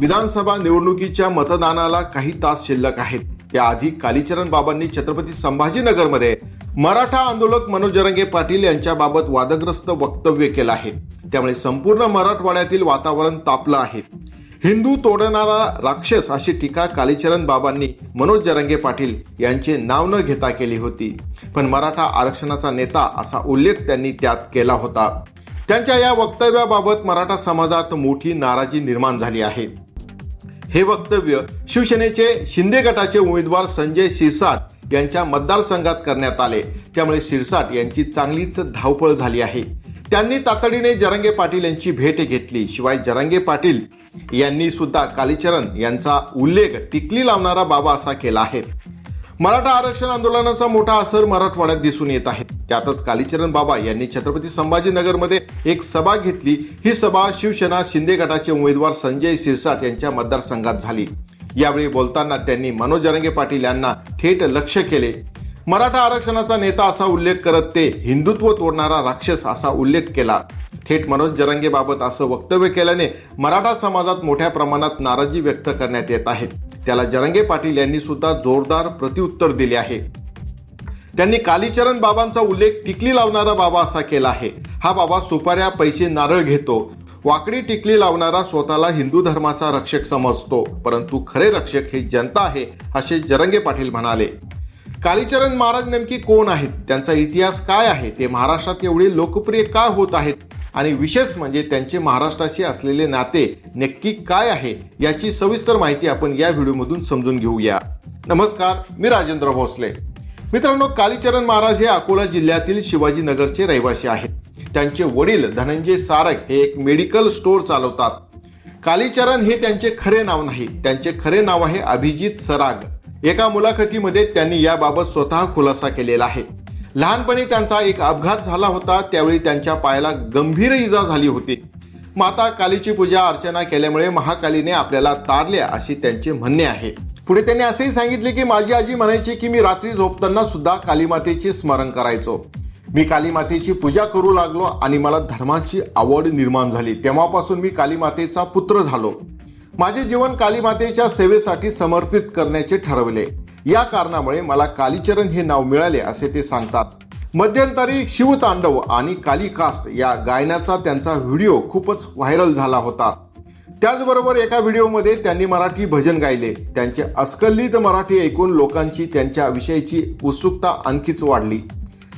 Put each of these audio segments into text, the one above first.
विधानसभा निवडणुकीच्या मतदानाला काही तास शिल्लक आहेत. त्याआधी कालीचरण बाबांनी छत्रपती संभाजीनगरमध्ये मराठा आंदोलक मनोज जरंगे पाटील यांच्याबाबत वादग्रस्त वक्तव्य केलं आहे. त्यामुळे संपूर्ण मराठवाड्यातील वातावरण तापलं आहे. हिंदू तोडणारा राक्षस अशी टीका कालीचरण बाबांनी मनोज जरंगे पाटील यांचे नाव न घेता केली होती. पण मराठा आरक्षणाचा नेता असा उल्लेख त्यांनी त्यात केला होता. त्यांच्या या वक्तव्याबाबत मराठा समाजात मोठी नाराजी निर्माण झाली आहे. हे वक्तव्य शिवसेनेचे शिंदे गटाचे उमेदवार संजय शिरसाट यांच्या मतदारसंघात करण्यात आले. त्यामुळे शिरसाट यांची चांगलीच धावपळ झाली आहे. त्यांनी तातडीने जरंगे पाटील यांची भेट घेतली. शिवाय जरंगे पाटील यांनी सुद्धा कालीचरण यांचा उल्लेख टिकली लावणारा बाबा असा केला आहे. मराठा आरक्षण आंदोलनाचा मोठा असर मराठवाड्यात दिसून येत आहे. त्यातच कालीचरण बाबा यांनी छत्रपती संभाजीनगरमध्ये एक सभा घेतली. ही सभा शिवसेना शिंदे गटाचे उमेदवार संजय शिरसाट यांच्या मतदारसंघात झाली. यावेळी बोलताना त्यांनी मनोज जरंगे पाटील यांना थेट लक्ष केले. मराठा आरक्षणाचा नेता असा उल्लेख करत ते हिंदुत्व तोडणारा राक्षस असा उल्लेख केला. थेट मनोज जरंगे बाबत असं वक्तव्य केल्याने मराठा समाजात मोठ्या प्रमाणात नाराजी व्यक्त करण्यात येत आहे. त्याला जरंगे पाटील यांनी सुद्धा जोरदार प्रत्युत्तर दिले आहे. त्यांनी कालीचरण बाबांचा उल्लेख टिकली लावणारा बाबा असा केला आहे. हा बाबा सुपाऱ्या पैसे नारळ घेतो. वाकडी टिकली लावणारा स्वतःला हिंदू धर्माचा रक्षक समजतो. परंतु खरे रक्षक हे जनता आहे असे जरंगे पाटील म्हणाले. कालीचरण महाराज नेमकी कोण आहेत? त्यांचा इतिहास काय आहे? ते महाराष्ट्रात एवढे लोकप्रिय का होत आहेत? आणि विशेष म्हणजे त्यांचे महाराष्ट्राशी असलेले नाते नक्की काय आहे याची सविस्तर माहिती आपण या व्हिडिओमधून समजून घेऊया. नमस्कार मी राजेंद्र भोसले. मित्रांनो कालीचरण महाराज हे अकोला जिल्ह्यातील शिवाजीनगरचे रहिवासी आहेत. त्यांचे वडील धनंजय सारक हे एक मेडिकल स्टोअर चालवतात. कालीचरण हे त्यांचे खरे नाव नाही त्यांचे खरे नाव आहे अभिजित सराग. एका मुलाखतीमध्ये त्यांनी याबाबत स्वतः खुलासा केलेला आहे. लहानपणी त्यांचा एक अपघात झाला होता. त्यावेळी त्यांच्या पायाला गंभीर इजा झाली होती. माता कालीची पूजा अर्चना केल्यामुळे महाकालीने आपल्याला तारल्या असे त्यांचे म्हणणे आहे. पुढे त्यांनी असेही सांगितले की माझी आजी म्हणायची की मी रात्री झोपताना सुद्धा कालीमातेचे स्मरण करायचो. मी कालीमातेची पूजा करू लागलो आणि मला धर्माची आवड निर्माण झाली. तेव्हापासून मी कालीमातेचा पुत्र झालो. माझे जीवन कालीमातेच्या सेवेसाठी समर्पित करण्याचे ठरवले. या कारणामुळे मला कालीचरण हे नाव मिळाले असे ते सांगतात. मध्यंतरी शिवतांडव आणि कालिकास्ट या गायनाचा त्यांचा व्हिडिओ खूपच व्हायरल झाला होता. त्याचबरोबर एका व्हिडिओमध्ये त्यांनी मराठी भजन गायले. त्यांचे अस्खलित मराठी ऐकून लोकांची त्यांच्या विषयीची उत्सुकता आणखीच वाढली.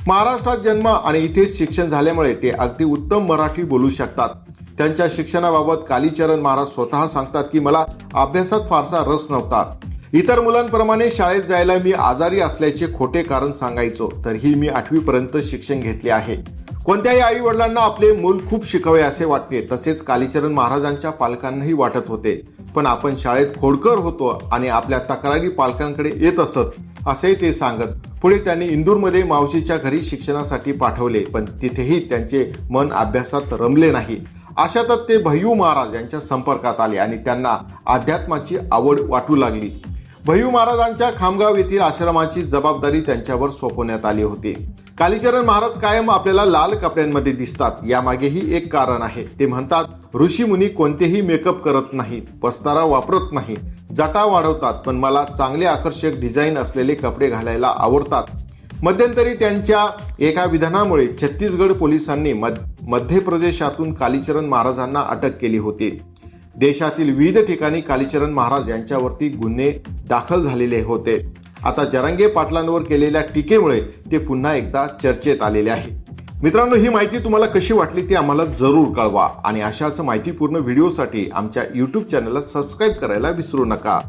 महाराष्ट्रात जन्म आणि इथेच शिक्षण झाल्यामुळे ते अगदी उत्तम मराठी बोलू शकतात. त्यांच्या शिक्षणाबाबत कालीचरण महाराज स्वतः सांगतात की मला अभ्यासात फारसा रस नव्हता. इतर मुलांप्रमाणे शाळेत जायला मी आजारी असल्याचे खोटे कारण सांगायचो तरीही मी आठवीपर्यंत शिक्षण घेतले आहे. कोणत्याही आई वडिलांना आपले मूल खूप शिकावे असे वाटते तसेच कालीचरण महाराजांच्या पालकांनाही वाटत होते. पण आपण शाळेत खोडकर होतो आणि आपल्या तक्रारी पालकांकडे येत असत असे ते सांगत. पुढे त्यांनी इंदूरमध्ये मावशीच्या घरी शिक्षणासाठी पाठवले पण तिथेही त्यांचे मन अभ्यासात रमले नाही. अशातच ते भय्यू महाराज यांच्या संपर्कात आले आणि त्यांना अध्यात्माची आवड वाटू लागली. भयू महाराजांच्या खामगाव येथील आश्रमाची जबाबदारी त्यांच्यावर सोपवण्यात आली होती. कालीचरण महाराज कायम आपल्याला लाल कपड्यांमध्ये दिसतात. यामागेही एक कारण आहे. ते म्हणतात ऋषी मुनी कोणतेही मेकअप करत नाही पस्तारा वापरत नाही जटा वाढवतात पण मला चांगले आकर्षक डिझाईन असलेले कपडे घालायला आवडतात. मध्यंतरी त्यांच्या एका विधानामुळे छत्तीसगड पोलिसांनी मध्य प्रदेशातून कालीचरण महाराजांना अटक केली होती. देशातील विविध ठिकाणी कालीचरण महाराज यांच्यावरती गुन्हे दाखल झालेले होते. आता जरांगे पाटलांवर केलेल्या टीकेमुळे ते पुन्हा एकदा चर्चेत आलेले आहे. मित्रांनो ही माहिती तुम्हाला कशी वाटली ती आम्हाला जरूर कळवा आणि अशाच माहितीपूर्ण व्हिडिओसाठी आमच्या यूट्यूब चॅनलला सबस्क्राईब करायला विसरू नका.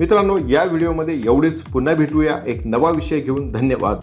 मित्रांनो या व्हिडिओमध्ये एवढेच. पुन्हा भेटूया. एक नवा विषय घेऊन धन्यवाद.